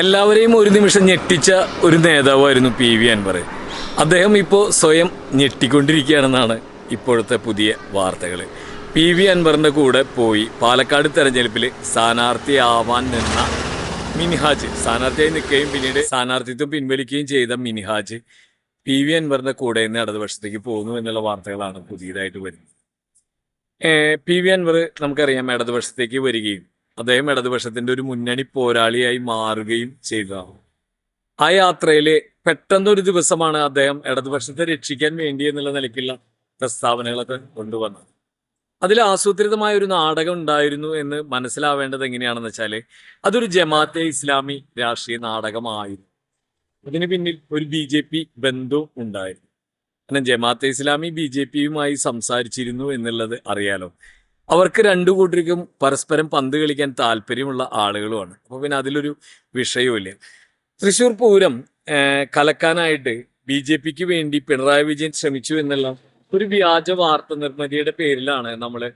എല്ലാവരെയും ഒരു നിമിഷം ഞെട്ടിച്ച ഒരു നേതാവായിരുന്നു പി വി അൻവർ. അദ്ദേഹം ഇപ്പോൾ സ്വയം ഞെട്ടിക്കൊണ്ടിരിക്കുകയാണെന്നാണ് ഇപ്പോഴത്തെ പുതിയ വാർത്തകൾ പി വി അൻവറിന്റെ കൂടെ പോയി പാലക്കാട് തെരഞ്ഞെടുപ്പിൽ സ്ഥാനാർത്ഥിയാവാൻ നിന്ന മിനിഹാജ്. സ്ഥാനാർത്ഥിയായി നിൽക്കുകയും പിന്നീട് സ്ഥാനാർത്ഥിത്വം പിൻവലിക്കുകയും ചെയ്ത മിനിഹാജ് പി വി അൻവറിന്റെ കൂടെ നിന്ന് ഇടതുപക്ഷത്തേക്ക് പോകുന്നു എന്നുള്ള വാർത്തകളാണ് പുതിയതായിട്ട് വരുന്നത്. പി വി അൻവർ നമുക്കറിയാം ഇടതുപക്ഷത്തേക്ക് വരികയും അദ്ദേഹം ഇടതുപക്ഷത്തിന്റെ ഒരു മുന്നണി പോരാളിയായി മാറുകയും ചെയ്തതാണ് ആ യാത്രയിൽ പെട്ടെന്നൊരു ദിവസമാണ് അദ്ദേഹം ഇടതുപക്ഷത്തെ രക്ഷിക്കാൻ വേണ്ടി എന്നുള്ള നിലയ്ക്കുള്ള പ്രസ്താവനകളൊക്കെ കൊണ്ടുവന്നത്. അതിൽ ആസൂത്രിതമായ ഒരു നാടകം ഉണ്ടായിരുന്നു എന്ന് മനസ്സിലാവേണ്ടത് എങ്ങനെയാണെന്ന് വെച്ചാൽ അതൊരു ജമാഅത്തെ ഇസ്ലാമി രാഷ്ട്രീയ നാടകമായിരുന്നു. അതിന് പിന്നിൽ ഒരു ബി ജെ പി ബന്ധവും ഉണ്ടായിരുന്നു. കാരണം ജമാഅത്തെ ഇസ്ലാമി ബി ജെ പിയുമായി സംസാരിച്ചിരുന്നു എന്നുള്ളത് അറിയാലോ. അവർക്ക് രണ്ടു കൂട്ടർക്കും പരസ്പരം പന്ത് കളിക്കാൻ താല്പര്യമുള്ള ആളുകളുമാണ്. അപ്പോൾ പിന്നെ അതിലൊരു വിഷയവുമില്ല. തൃശ്ശൂർ പൂരം കലക്കാനായിട്ട് ബി ജെ പിക്ക് വേണ്ടി പിണറായി വിജയൻ ശ്രമിച്ചു എന്നുള്ള ഒരു വ്യാജ വാർത്ത നിർമ്മിതിയുടെ പേരിലാണ് നമ്മൾ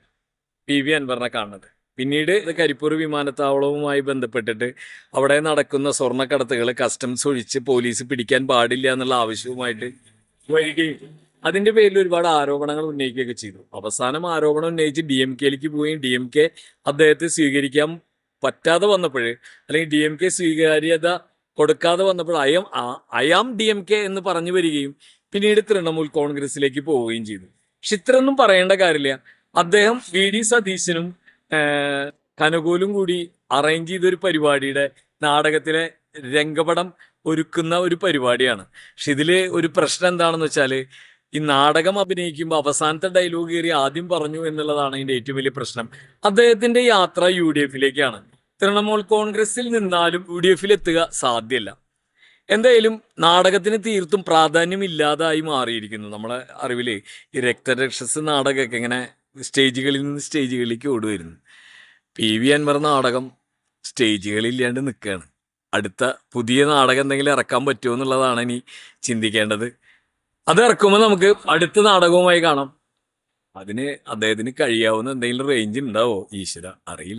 പി വി അൻവറിനെ കാണുന്നത്. പിന്നീട് കരിപ്പൂർ വിമാനത്താവളവുമായി ബന്ധപ്പെട്ടിട്ട് അവിടെ നടക്കുന്ന സ്വർണക്കടത്തുകൾ കസ്റ്റംസ് ഒഴിച്ച് പോലീസ് പിടിക്കാൻ പാടില്ല എന്നുള്ള ആവശ്യവുമായിട്ട് വരികയും അതിന്റെ പേരിൽ ഒരുപാട് ആരോപണങ്ങൾ ഉന്നയിക്കുകയൊക്കെ ചെയ്തു. അവസാനം ആരോപണം ഉന്നയിച്ച് ഡി എം കെയിലേക്ക് പോവുകയും ഡി എം കെ അദ്ദേഹത്തെ സ്വീകരിക്കാൻ പറ്റാതെ വന്നപ്പോൾ അല്ലെങ്കിൽ ഡി എം കെ സ്വീകാര്യത കൊടുക്കാതെ വന്നപ്പോൾ അയം അയാം ഡി എം കെ എന്ന് പറഞ്ഞു വരികയും പിന്നീട് തൃണമൂൽ കോൺഗ്രസിലേക്ക് പോവുകയും ചെയ്തു. പക്ഷെ ഇത്രയൊന്നും പറയേണ്ട കാര്യമില്ല. അദ്ദേഹം വി ഡി സതീശനും കനകോലും കൂടി അറേഞ്ച് ചെയ്ത ഒരു പരിപാടിയുടെ നാടകത്തിലെ രംഗപടം ഒരുക്കുന്ന ഒരു പരിപാടിയാണ്. പക്ഷെ ഇതിൽ ഒരു പ്രശ്നം എന്താണെന്ന് വെച്ചാൽ ഈ നാടകം അഭിനയിക്കുമ്പോൾ അവസാനത്തെ ഡയലോഗ് കയറി ആദ്യം പറഞ്ഞു എന്നുള്ളതാണ് അതിന്റെ ഏറ്റവും വലിയ പ്രശ്നം. അദ്ദേഹത്തിന്റെ യാത്ര യു ഡി എഫിലേക്കാണ്. തൃണമൂൽ കോൺഗ്രസിൽ നിന്നാലും യു ഡി എഫിൽ എത്തുക സാധ്യല്ല. എന്തായാലും നാടകത്തിന് തീർത്തും പ്രാധാന്യമില്ലാതായി മാറിയിരിക്കുന്നു നമ്മളെ അറിവിൽ. ഈ രക്തരക്ഷസ് നാടകമൊക്കെ ഇങ്ങനെ സ്റ്റേജുകളിൽ നിന്ന് സ്റ്റേജുകളിലേക്ക് ഓടുവരുന്നു പി വി അൻവർ നാടകം സ്റ്റേജുകളില്ലാണ്ട് നിൽക്കുകയാണ് അടുത്ത പുതിയ നാടകം എന്തെങ്കിലും ഇറക്കാൻ പറ്റുമോ എന്നുള്ളതാണ് ഇനി ചിന്തിക്കേണ്ടത്. അത് ഇറക്കുമ്പോൾ നമുക്ക് അടുത്ത നാടകവുമായി കാണാം. അതിന് അദ്ദേഹത്തിന് കഴിയാവുന്ന എന്തെങ്കിലും റേഞ്ച് ഉണ്ടാവോ ഈശ്വര അറിയില്ല.